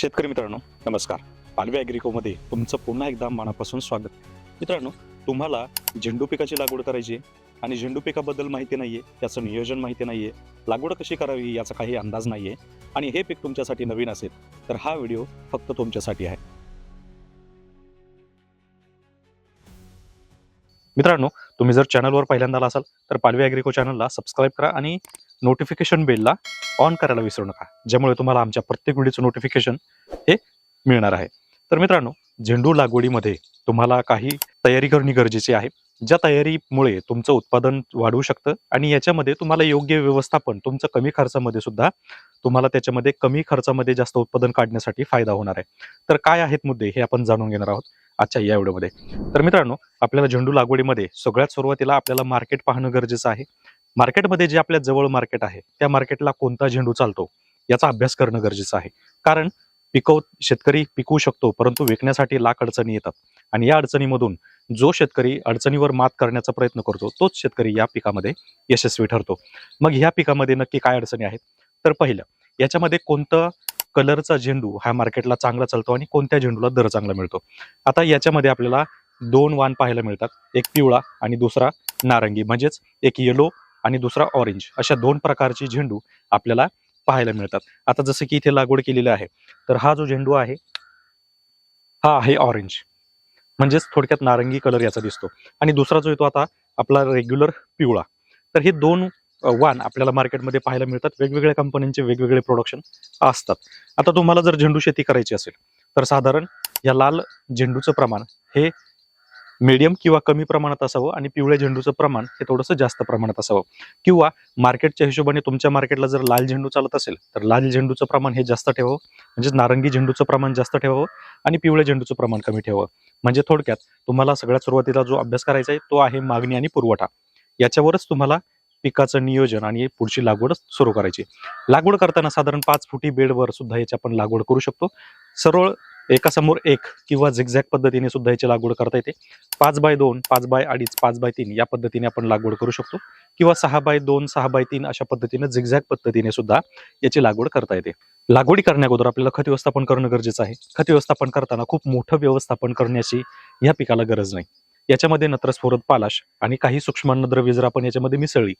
शेतकरी मित्रांनो नमस्कार. पालवी ॲग्रिकोमध्ये तुमचं पुन्हा एकदा मनापासून स्वागत. मित्रांनो तुम्हाला झेंडू पिकाची लागवड करायची आहे आणि झेंडू पिकाबद्दल माहिती नाही आहे त्याचं नियोजन माहिती नाही आहे लागवड कशी करावी याचा काही अंदाज नाही आहे आणि हे पीक तुमच्यासाठी नवीन असेल तर हा व्हिडिओ फक्त तुमच्यासाठी आहे. मित्रांनो तुम्ही जर चॅनलवर पहिल्यांदा आला असाल तर पालवी ॲग्रिको चॅनलला सबस्क्राईब करा आणि नोटिफिकेशन बेलला ऑन करायला विसरू नका. ज्यामुळे तुम्हाला आमच्या प्रत्येक व्हिडिओचं नोटिफिकेशन हे मिळणार आहे. तर मित्रांनो झेंडू लागवडीमध्ये तुम्हाला काही तयारी करणे गरजेची आहे. ज्या तयारीमुळे तुमचं उत्पादन वाढू शकतं आणि याच्यामध्ये तुम्हाला योग्य व्यवस्थापन तुमचं कमी खर्चामध्ये सुद्धा तुम्हाला त्याच्यामध्ये कमी खर्चामध्ये जास्त उत्पादन काढण्यासाठी फायदा होणार आहे. तर काय आहेत मुद्दे हे आपण जाणून घेणार आहोत आजच्या या व्हिडिओमध्ये. तर मित्रांनो आपल्याला झेंडू लागवडीमध्ये सगळ्यात सुरुवातीला आपल्याला मार्केट पाहणं गरजेचं आहे. मार्केटमध्ये जे आपल्या जवळ मार्केट आहे त्या मार्केटला कोणता झेंडू चालतो याचा अभ्यास करणं गरजेचं आहे. कारण पिकव शेतकरी पिकवू शकतो परंतु विकण्यासाठी लाख अडचणी येतात. आणि या अडचणीमधून जो शेतकरी अडचणीवर मात करण्याचा प्रयत्न करतो तोच शेतकरी या पिकामध्ये यशस्वी ठरतो. मग ह्या पिकामध्ये नक्की काय अडचणी आहेत? तर पहिलं याच्यामध्ये कोणतं कलरचा झेंडू हा मार्केटला चांगला चालतो आणि कोणत्या झेंडूला दर चांगला मिळतो? आता याच्यामध्ये आपल्याला दोन वाण पाहायला मिळतात एक पिवळा आणि दुसरा नारंगी. म्हणजेच एक येलो आणि दुसरा ऑरेंज अशा दोन प्रकारचे झेंडू आपल्याला पाहायला मिळतात. आता जसं की इथे लागवड केलेली आहे तर हा जो झेंडू आहे हा आहे ऑरेंज म्हणजेच थोडक्यात नारंगी कलर याचा दिसतो. आणि दुसरा जो येतो आता आपला रेग्युलर पिवळा. तर हे दोन वान वाण आपल्याला मार्केटमध्ये पाहायला मिळतात. वेगवेगळ्या कंपन्यांचे वेगवेगळे प्रोडक्शन असतात. आता तुम्हाला जर झेंडू शेती करायची असेल तर साधारण या लाल झेंडूचं प्रमाण हे मीडियम किंवा कमी प्रमाणात असावं आणि पिवळ्या झेंडूचं प्रमाण हे थोडंसं जास्त प्रमाणात असावं. किंवा मार्केटच्या हिशोबाने तुमच्या मार्केटला जर लाल झेंडू चालत असेल तर लाल झेंडूचं प्रमाण हे जास्त ठेवावं. म्हणजे नारंगी झेंडूचं प्रमाण जास्त ठेवावं आणि पिवळ्या झेंडूचं प्रमाण कमी ठेवावं. म्हणजे थोडक्यात तुम्हाला सगळ्यात सुरुवातीला जो अभ्यास करायचा आहे तो आहे मागणी आणि पुरवठा. याच्यावरच तुम्हाला पिकाचं नियोजन आणि पुढची लागवड सुरू करायची. लागवड करताना साधारण पाच फुटी बेडवर सुद्धा याची आपण लागवड करू शकतो. सरळ एकासमोर एक किंवा झिगझॅग पद्धतीने सुद्धा याची लागवड करता येते. पाच बाय दोन पाच बाय अडीच पाच बाय तीन या पद्धतीने आपण लागवड करू शकतो. किंवा सहा बाय दोन सहा बाय तीन अशा पद्धतीने झिगझॅग पद्धतीने सुद्धा याची लागवड करता येते. लागवडी करण्याअगोदर आपल्याला खत व्यवस्थापन करणं गरजेचं आहे. खत व्यवस्थापन करताना खूप मोठं व्यवस्थापन करण्याची या पिकाला गरज नाही. याच्यामध्ये नत्रस्फोरत पालाश आणि काही सूक्ष्मन्नद्रव्य जर आपण याच्यामध्ये मिसळली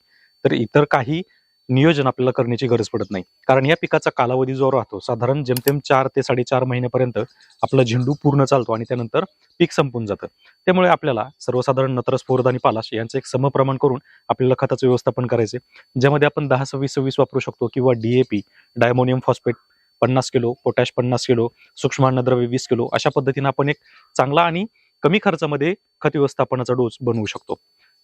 तर इतर काही नियोजन आपल्याला करण्याची गरज पडत नाही. कारण या पिकाचा कालावधी जो राहतो साधारण जेमतेम चार ते साडेचार महिन्यापर्यंत आपला झेंडू पूर्ण चालतो आणि त्यानंतर पीक संपून जातं. त्यामुळे आपल्याला सर्वसाधारण नत्रस्फोरद आणि पालाश यांचं एक समप्रमाण करून आपल्याला खताचं व्यवस्थापन करायचे ज्यामध्ये आपण दहा सव्वीस सव्वीस वापरू शकतो किंवा डीएपी डायमोनियम फॉस्फेट पन्नास किलो पोटॅश पन्नास किलो सूक्ष्म अन्नद्रव्य वीस किलो अशा पद्धतीने आपण एक चांगला आणि कमी खर्चामध्ये खत व्यवस्थापनाचा डोस बनवू शकतो.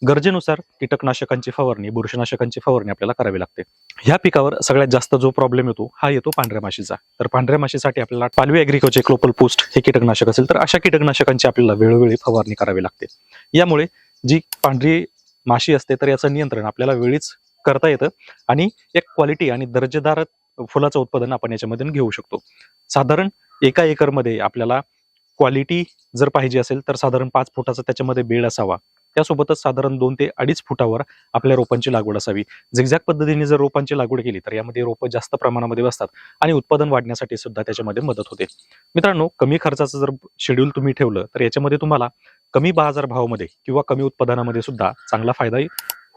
गरजेनुसार कीटकनाशकांची फवारणी बुरशीनाशकांची फवारणी आपल्याला करावी लागते. ह्या पिकावर सगळ्यात जास्त जो प्रॉब्लेम येतो हा येतो पांढऱ्या माशीचा. तर पांढऱ्या माशीसाठी आपल्याला पालवी ॲग्रिकोचे क्लोपल पोस्ट हे कीटकनाशक असेल तर अशा कीटकनाशकांची आपल्याला वेळोवेळी फवारणी करावी लागते. यामुळे जी पांढरी माशी असते तर याचं नियंत्रण आपल्याला वेळीच करता येतं आणि एक क्वालिटी आणि दर्जेदार फुलाचं उत्पादन आपण याच्यामधून घेऊ शकतो. साधारण एका एकरमध्ये आपल्याला क्वालिटी जर पाहिजे असेल तर साधारण पाच फुटाचा त्याच्यामध्ये बेड असावा. त्यासोबतच साधारण दोन ते अडीच फुटावर आपल्या रोपांची लागवड असावी. झिगझॅग पद्धतीने जर रोपांची लागवड केली तर यामध्ये रोपं जास्त प्रमाणामध्ये बसतात आणि उत्पादन वाढण्यासाठी सुद्धा त्याच्यामध्ये मदत होते. मित्रांनो कमी खर्चाचं जर शेड्यूल तुम्ही ठेवलं तर याच्यामध्ये तुम्हाला कमी बाजारभावामध्ये किंवा कमी उत्पादनामध्ये सुद्धा चांगला फायदा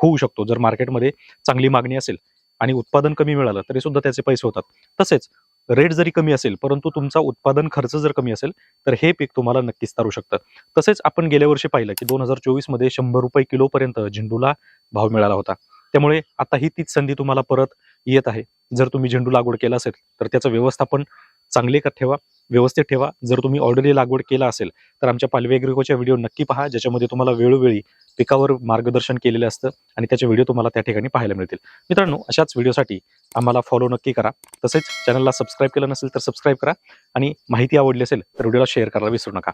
होऊ शकतो. जर मार्केटमध्ये चांगली मागणी असेल आणि उत्पादन कमी मिळालं तरी सुद्धा त्याचे पैसे होतात. तसेच रेट जरी कमी असेल परंतु तुमचा उत्पादन खर्च जर कमी असेल तर हे पीक तुम्हाला नक्कीच तारू शकतं. तसेच आपण गेल्या वर्षी पाहिलं की दोन हजार चोवीसमध्ये शंभर रुपये किलोपर्यंत झेंडूला भाव मिळाला होता. त्यामुळे आता ही तीच संधी तुम्हाला परत येत आहे. जर तुम्ही झेंडू लागवड केला असेल तर त्याचं व्यवस्थापन चांगले का ठेवा. व्यवस्थित ठेवा. जर तुम्ही ऑर्डरली लागवड केला असेल तर आमच्या पालवी ॲग्रिकोच्या व्हिडिओ नक्की पहा ज्याच्यामध्ये तुम्हाला वेळोवेळी पिकावर मार्गदर्शन केलेलं असतं आणि त्याचे व्हिडिओ तुम्हाला त्या ठिकाणी पाहायला मिळतील. मित्रांनो अशाच व्हिडिओसाठी आम्हाला फॉलो नक्की करा. तसेच चॅनलला सबस्क्राईब केलं नसेल तर सबस्क्राईब करा आणि माहिती आवडली असेल तर व्हिडिओला शेअर करायला विसरू नका.